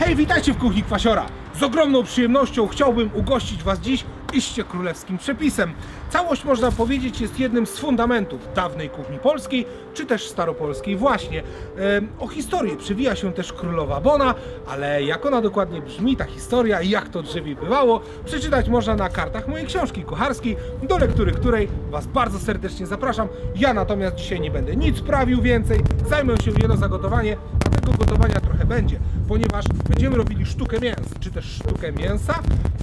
Hej, witajcie w kuchni Kwasiora! Z ogromną przyjemnością chciałbym ugościć Was dziś iście królewskim przepisem. Całość, można powiedzieć, jest jednym z fundamentów dawnej kuchni polskiej, czy też staropolskiej właśnie. Em, o historię przewija się też królowa Bona, ale jak ona dokładnie brzmi, ta historia i jak to drzewie bywało, przeczytać można na kartach mojej książki kucharskiej, do lektury której Was bardzo serdecznie zapraszam. Ja natomiast dzisiaj nie będę nic prawił więcej, zajmę się jedno zagotowanie, tego gotowania trochę będzie, ponieważ będziemy robili sztukę mięs, czy też sztukę mięsa,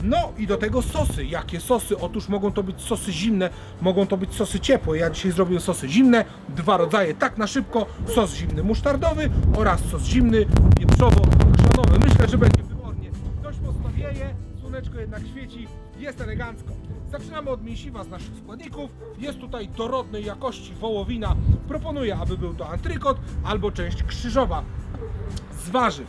no i do tego sosy. Jakie sosy? Otóż mogą to być sosy zimne, mogą to być sosy ciepłe. Ja dzisiaj zrobię sosy zimne, dwa rodzaje, tak na szybko, sos zimny musztardowy oraz sos zimny pieprzowo-chrzanowy. Myślę, że będzie wybornie. Dość mocno wieje, słoneczko jednak świeci, jest elegancko. Zaczynamy od mięsiwa z naszych składników. Jest tutaj dorodnej jakości wołowina. Proponuję, aby był to antrykot albo część krzyżowa z warzyw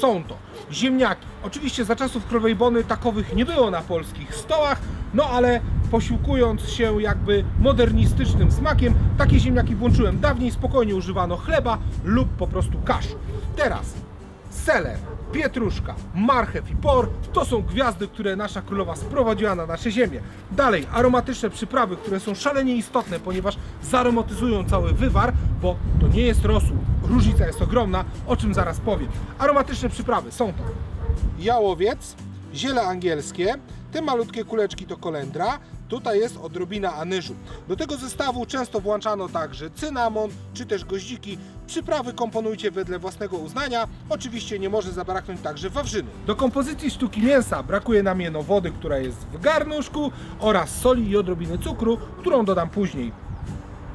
są to ziemniaki. Oczywiście za czasów królowej Bony takowych nie było na polskich stołach, no ale posiłkując się jakby modernistycznym smakiem, takie ziemniaki włączyłem. Dawniej spokojnie używano chleba lub po prostu kasz. Teraz seler, pietruszka, marchew i por to są gwiazdy, które nasza królowa sprowadziła na nasze ziemię. Dalej, aromatyczne przyprawy, które są szalenie istotne, ponieważ zaromatyzują cały wywar, bo to nie jest rosół. Różnica jest ogromna, o czym zaraz powiem. Aromatyczne przyprawy są to jałowiec, ziele angielskie, te malutkie kuleczki to kolendra, tutaj jest odrobina anyżu. Do tego zestawu często włączano także cynamon, czy też goździki. Przyprawy komponujcie wedle własnego uznania. Oczywiście nie może zabraknąć także wawrzyny. Do kompozycji sztuki mięsa brakuje nam jeno wody, która jest w garnuszku oraz soli i odrobiny cukru, którą dodam później.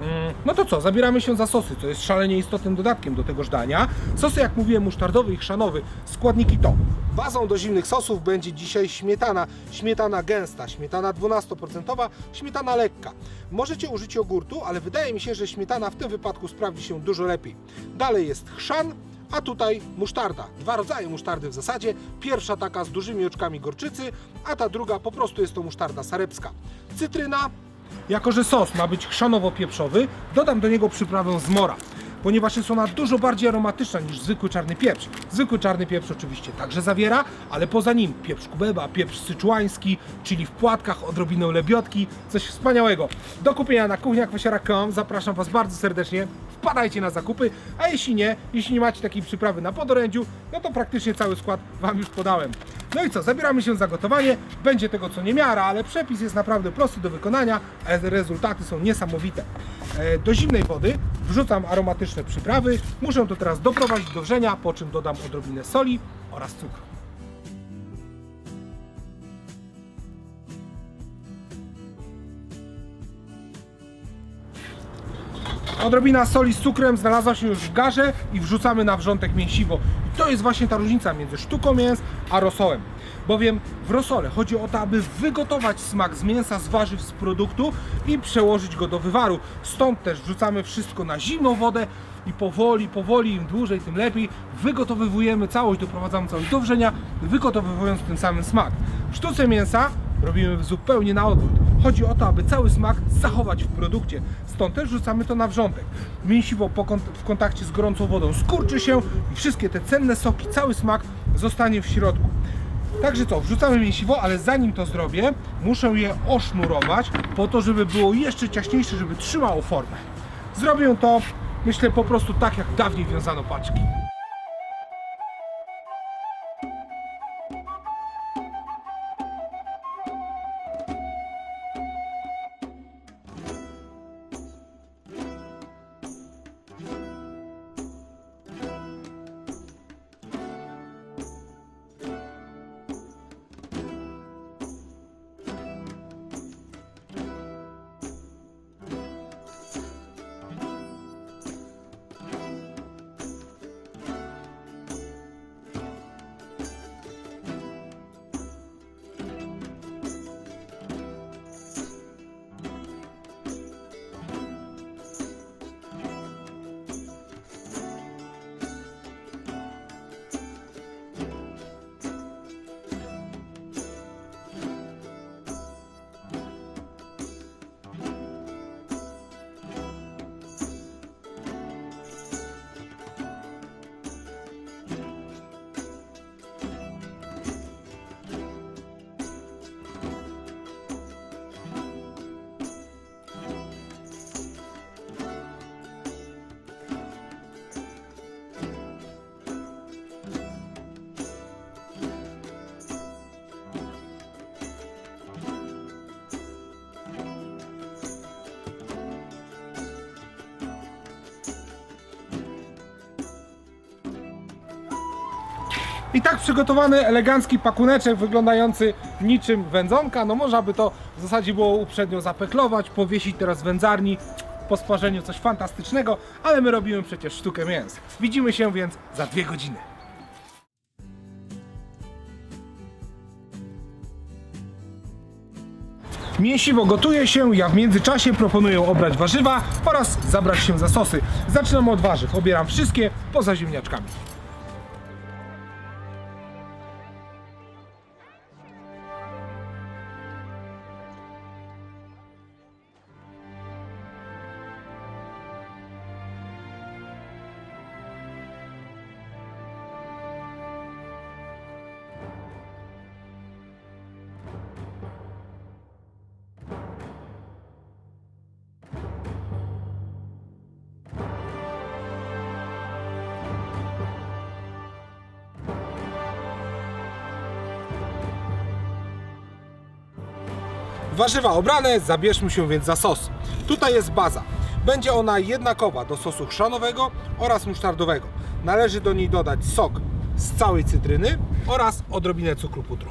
Mm, No to co, zabieramy się za sosy, co jest szalenie istotnym dodatkiem do tegoż dania. Sosy, jak mówiłem, musztardowy i chrzanowy. Składniki to. Bazą do zimnych sosów będzie dzisiaj śmietana. Śmietana gęsta, śmietana 12%, śmietana lekka. Możecie użyć jogurtu, ale wydaje mi się, że śmietana w tym wypadku sprawdzi się dużo lepiej. Dalej jest chrzan, a tutaj musztarda. Dwa rodzaje musztardy w zasadzie. Pierwsza taka z dużymi oczkami gorczycy, a ta druga po prostu jest to musztarda sarepska. Cytryna, jako, że sos ma być chrzanowo-pieprzowy, dodam do niego przyprawę z mora, ponieważ jest ona dużo bardziej aromatyczna niż zwykły czarny pieprz. Zwykły czarny pieprz oczywiście także zawiera, ale poza nim pieprz kubeba, pieprz syczuański, czyli w płatkach, odrobinę lebiotki, coś wspaniałego. Do kupienia na kuchniakwasiara.com zapraszam Was bardzo serdecznie, wpadajcie na zakupy, a jeśli nie, jeśli nie macie takiej przyprawy na podorędziu, no to praktycznie cały skład Wam już podałem. No i co, zabieramy się za gotowanie. Będzie tego co niemiara, ale przepis jest naprawdę prosty do wykonania, a rezultaty są niesamowite. E, Do zimnej wody wrzucam aromatyczne przyprawy. Muszę to teraz doprowadzić do wrzenia, po czym dodam odrobinę soli oraz cukru. Odrobina soli z cukrem znalazła się już w garze i wrzucamy na wrzątek mięsiwo. To jest właśnie ta różnica między sztuką mięs a rosołem. Bowiem w rosole chodzi o to, aby wygotować smak z mięsa, z warzyw, z produktu i przełożyć go do wywaru. Stąd też wrzucamy wszystko na zimną wodę i powoli, powoli, im dłużej, tym lepiej wygotowywujemy całość, doprowadzamy całość do wrzenia, wygotowywując tym samym smak. W sztuce mięsa robimy zupełnie na odwrót. Chodzi o to, aby cały smak zachować w produkcie. Stąd też rzucamy to na wrzątek. Mięsiwo kont- w kontakcie z gorącą wodą skurczy się i wszystkie te cenne soki, cały smak zostanie w środku. Także co, wrzucamy mięsiwo, ale zanim to zrobię, muszę je osznurować po to, żeby było jeszcze ciaśniejsze, żeby trzymało formę. Zrobię to, myślę, po prostu tak, jak dawniej wiązano paczki. I tak przygotowany elegancki pakuneczek wyglądający niczym wędzonka. No można by to w zasadzie było uprzednio zapeklować, powiesić teraz w wędzarni po sparzeniu coś fantastycznego, ale my robimy przecież sztukę mięs. Widzimy się więc za dwie godziny. Mięsiwo gotuje się, ja w międzyczasie proponuję obrać warzywa oraz zabrać się za sosy. Zaczynam od warzyw, obieram wszystkie poza ziemniaczkami. Warzywa obrane, zabierzmy się więc za sos. Tutaj jest baza. Będzie ona jednakowa do sosu chrzanowego oraz musztardowego. Należy do niej dodać sok z całej cytryny oraz odrobinę cukru pudru.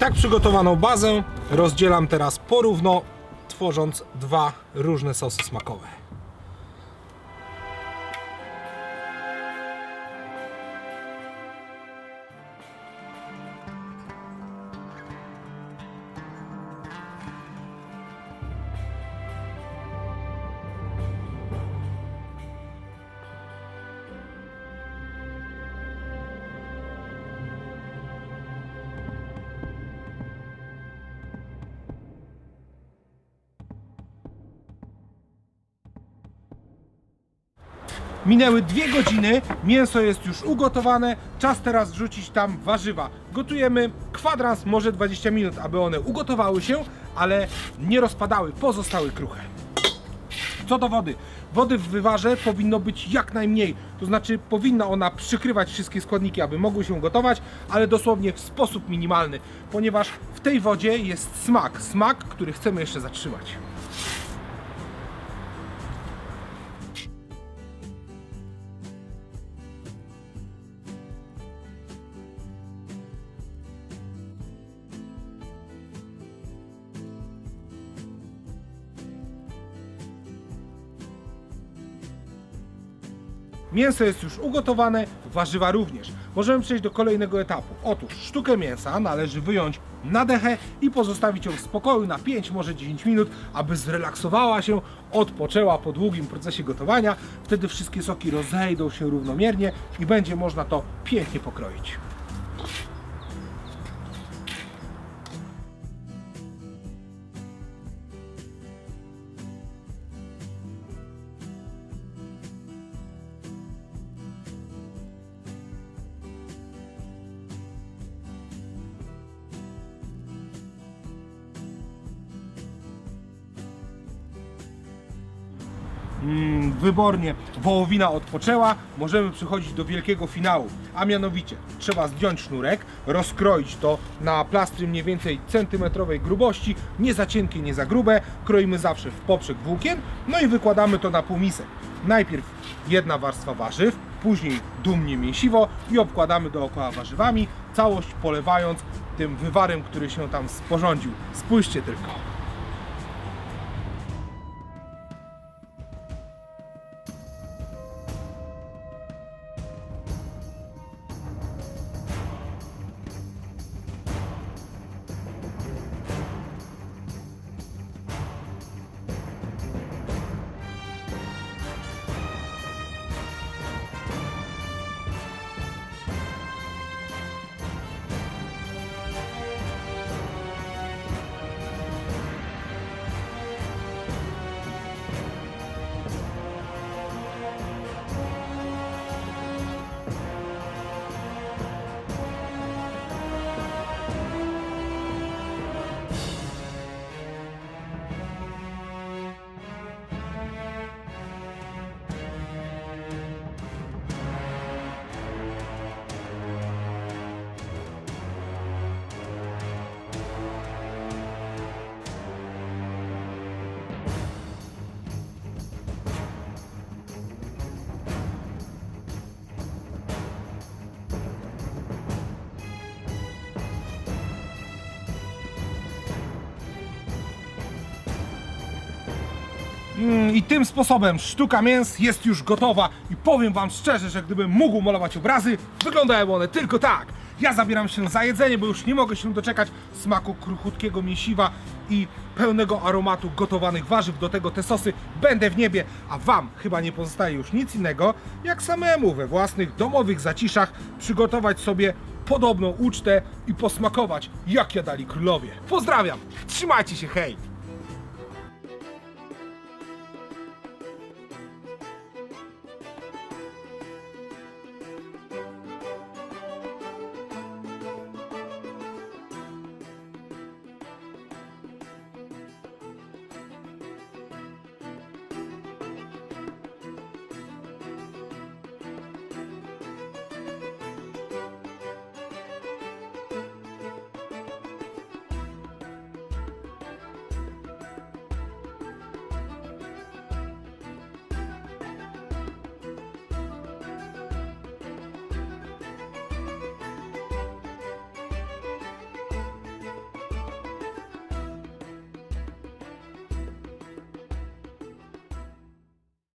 Tak przygotowaną bazę rozdzielam teraz porówno, tworząc dwa różne sosy smakowe. Minęły dwie godziny, mięso jest już ugotowane, czas teraz wrzucić tam warzywa. Gotujemy kwadrans, może 20 minut, aby one ugotowały się, ale nie rozpadały, pozostały kruche. Co do wody. Wody w wywarze powinno być jak najmniej. To znaczy powinna ona przykrywać wszystkie składniki, aby mogły się gotować, ale dosłownie w sposób minimalny, ponieważ w tej wodzie jest smak. Smak, który chcemy jeszcze zatrzymać. Mięso jest już ugotowane, warzywa również. Możemy przejść do kolejnego etapu. Otóż sztukę mięsa należy wyjąć na dechę i pozostawić ją w spokoju na 5, może 10 minut, aby zrelaksowała się, odpoczęła po długim procesie gotowania. Wtedy wszystkie soki rozejdą się równomiernie i będzie można to pięknie pokroić. Mm, wybornie wołowina odpoczęła, możemy przechodzić do wielkiego finału. A mianowicie trzeba zdjąć sznurek, rozkroić to na plastry mniej więcej centymetrowej grubości, nie za cienkie, nie za grube. Kroimy zawsze w poprzek włókien, no i wykładamy to na półmisek. Najpierw jedna warstwa warzyw, później dumnie mięsiwo i obkładamy dookoła warzywami, całość polewając tym wywarem, który się tam sporządził. Spójrzcie tylko. Mm, I tym sposobem sztuka mięs jest już gotowa i powiem wam szczerze, że gdybym mógł malować obrazy, wyglądały one tylko tak. Ja zabieram się za jedzenie, bo już nie mogę się doczekać smaku kruchutkiego mięsiwa i pełnego aromatu gotowanych warzyw. Do tego te sosy będę w niebie, a wam chyba nie pozostaje już nic innego, jak samemu we własnych domowych zaciszach przygotować sobie podobną ucztę i posmakować, jak jadali królowie. Pozdrawiam, trzymajcie się, hej!